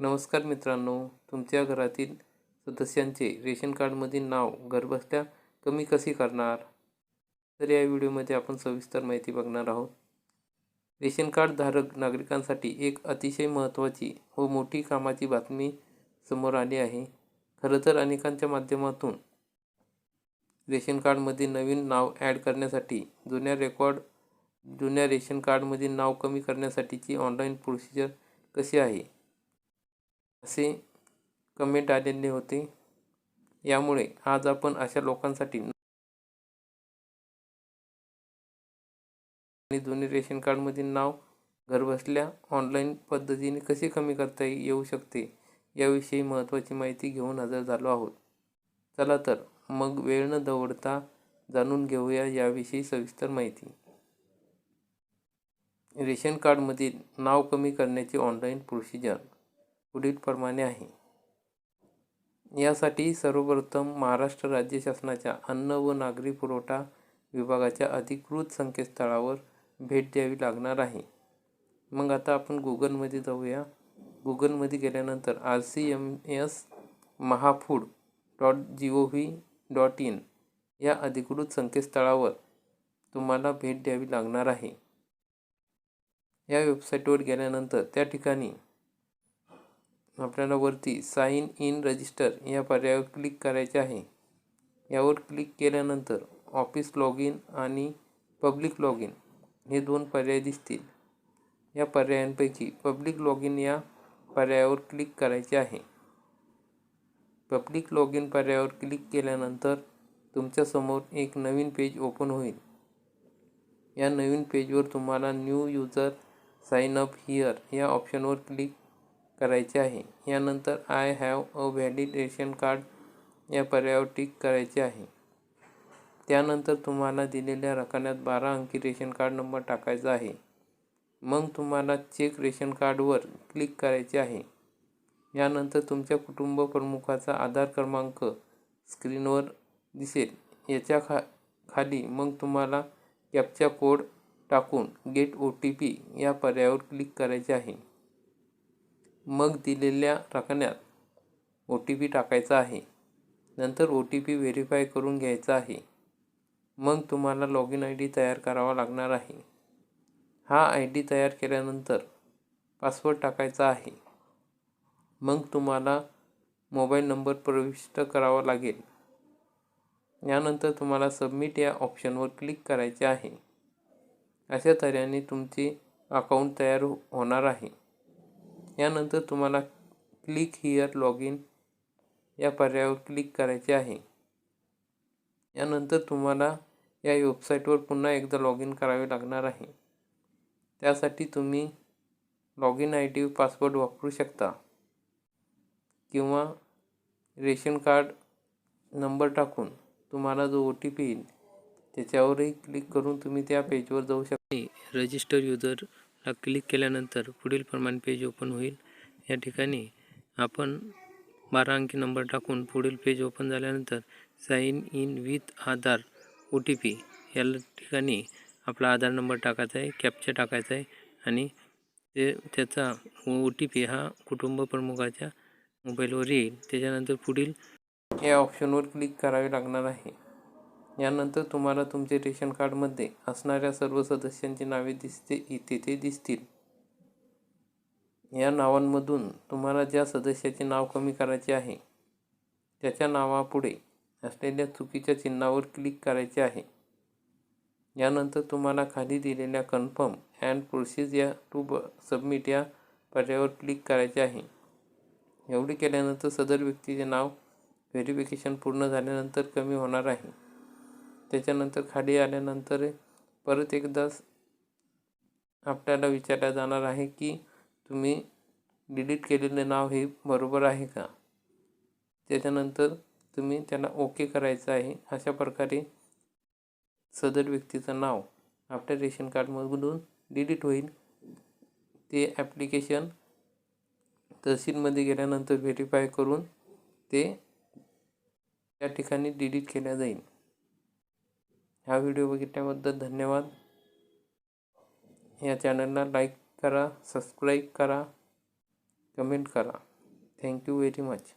नमस्कार मित्रांनो तुमच्या घरातील सदस्यांचे रेशन कार्डमधील नाव घरबसल्या कमी कसे करणार? तर या व्हिडिओमध्ये आपण सविस्तर माहिती बघणार आहोत. रेशन कार्ड धारक नागरिकांसाठी एक अतिशय महत्त्वाची व मोठी कामाची बातमी समोर आली आहे. खरं तर अनेकांच्या माध्यमातून रेशन कार्डमध्ये नवीन नाव ॲड करण्यासाठी जुन्या रेकॉर्ड जुन्या रेशन कार्डमधील नाव कमी करण्यासाठीची ऑनलाईन प्रोसिजर कशी आहे? असे कमेंट आलेले होते. यामुळे आज आपण अशा लोकांसाठी आणि जुने रेशन कार्डमधील नाव घरबसल्या ऑनलाईन पद्धतीने कसे कमी करता येऊ शकते याविषयी महत्त्वाची माहिती घेऊन हजर झालो आहोत. चला तर मग वेळ न दवडता जाणून घेऊया याविषयी सविस्तर माहिती. रेशन कार्डमधील नाव कमी करण्याची ऑनलाईन प्रोसिजर पुढीलप्रमाणे आहे. यासाठी सर्वप्रथम महाराष्ट्र राज्य शासनाच्या अन्न व नागरी पुरवठा विभागाच्या अधिकृत संकेतस्थळावर भेट द्यावी लागणार आहे. मग आता आपण गुगलमध्ये जाऊया. गुगलमध्ये गेल्यानंतर R C M S Mahafood dot G O V dot in या अधिकृत संकेतस्थळावर तुम्हाला भेट द्यावी लागणार आहे. या वेबसाईटवर गेल्यानंतर त्या ठिकाणी आपल्याला वरती साईन इन रजिस्टर या पर्यायावर क्लिक करायचे आहे. यावर क्लिक केल्यानंतर ऑफिस लॉग इन आणि पब्लिक लॉग इन हे दोन पर्याय दिसतील. या पर्यायांपैकी पब्लिक लॉग इन या पर्यायावर क्लिक करायचे आहे. पब्लिक लॉग इन पर्यायावर क्लिक केल्यानंतर तुमच्यासमोर एक नवीन पेज ओपन होईल. या नवीन पेजवर तुम्हाला new user sign up here या ऑप्शनवर क्लिक करायचे आहे. यानंतर I have a valid ration card या पर्यायावर टिक करायचे आहे. त्यानंतर तुम्हाला दिलेल्या रकान्यात बारा अंकी रेशन कार्ड नंबर टाकायचा आहे. मग तुम्हाला चेक रेशन कार्डवर क्लिक करायचे आहे. यानंतर तुमच्या कुटुंब प्रमुखाचा आधार क्रमांक स्क्रीनवर दिसेल. याच्या खा खाली मग तुम्हाला कॅपचा कोड टाकून गेट ओ टी पी या पर्यायावर क्लिक करायचे आहे. मग दिलेल्या रकण्यात ओ टी पी टाकायचा आहे. नंतर ओ टी पी व्हेरीफाय करून घ्यायचा आहे. मग तुम्हाला लॉग इन आय डी तयार करावा लागणार आहे. हा आय डी तयार केल्यानंतर पासवर्ड टाकायचा आहे. मग तुम्हाला मोबाईल नंबर प्रविष्ट करावा लागेल. यानंतर तुम्हाला सबमिट या ऑप्शनवर क्लिक करायचे आहे. अशा तऱ्हेने तुमचे अकाउंट तयार होणार आहे. यानंतर तुम्हाला क्लिक हिअर लॉग इन या पर्यायावर क्लिक करायचे आहे. यानंतर तुम्हाला या वेबसाईटवर पुन्हा एकदा लॉग इन करावे लागणार आहे. त्यासाठी तुम्ही log in I D password वापरू शकता. किंवा रेशन कार्ड नंबर टाकून तुम्हाला जो ओ टी पी येईल त्याच्यावरही क्लिक करून तुम्ही त्या पेजवर जाऊ शकता. रजिस्टर युजर ला क्लिक केल्यानंतर पुढील प्रमाणे पेज ओपन होईल. या ठिकाणी आपण बारा अंकी नंबर टाकून पुढील पेज ओपन झाल्यानंतर sign in with Aadhaar O T P या ठिकाणी आपला आधार नंबर टाकायचा आहे कॅप्चर टाकायचा आहे आणि ते त्याचा ओ टी पी हा कुटुंब प्रमुखाच्या मोबाईलवर येईल. त्याच्यानंतर पुढील या ऑप्शनवर क्लिक करावे लागणार आहे. यानंतर तुम्हाला तुमचे रेशन कार्डमध्ये असणाऱ्या सर्व सदस्यांची नावे दिसते तिथे दिसतील. या नावांमधून तुम्हाला ज्या सदस्याचे नाव कमी करायचे आहे त्याच्या नावापुढे असलेल्या चुकीच्या चिन्हावर क्लिक करायचे आहे. यानंतर तुम्हाला खाली दिलेल्या कन्फर्म अँड प्रोसेस या टू ब सबमिट या पर्यायावर क्लिक करायचे आहे. एवढे केल्यानंतर सदर व्यक्तीचे नाव व्हेरिफिकेशन पूर्ण झाल्यानंतर कमी होणार आहे. त्याच्यानंतर खाली आल्यानंतर परत एकदा आपल्याला विचारल्या जाणार आहे की तुम्ही डिलीट केलेले नाव हे बरोबर आहे का? त्याच्यानंतर तुम्ही त्याला ओके करायचं आहे. अशा प्रकारे सदर व्यक्तीचं नाव आपल्या रेशन कार्डमधून डिलीट होईल. ते ॲप्लिकेशन तहसीलमध्ये गेल्यानंतर व्हेरीफाय करून ते त्या ठिकाणी डिलीट केल्या जाईल. हा व्हिडिओ बघितल्याबद्दल धन्यवाद. या चॅनलला लाईक करा सबस्क्राईब करा कमेंट करा. Thank you very much.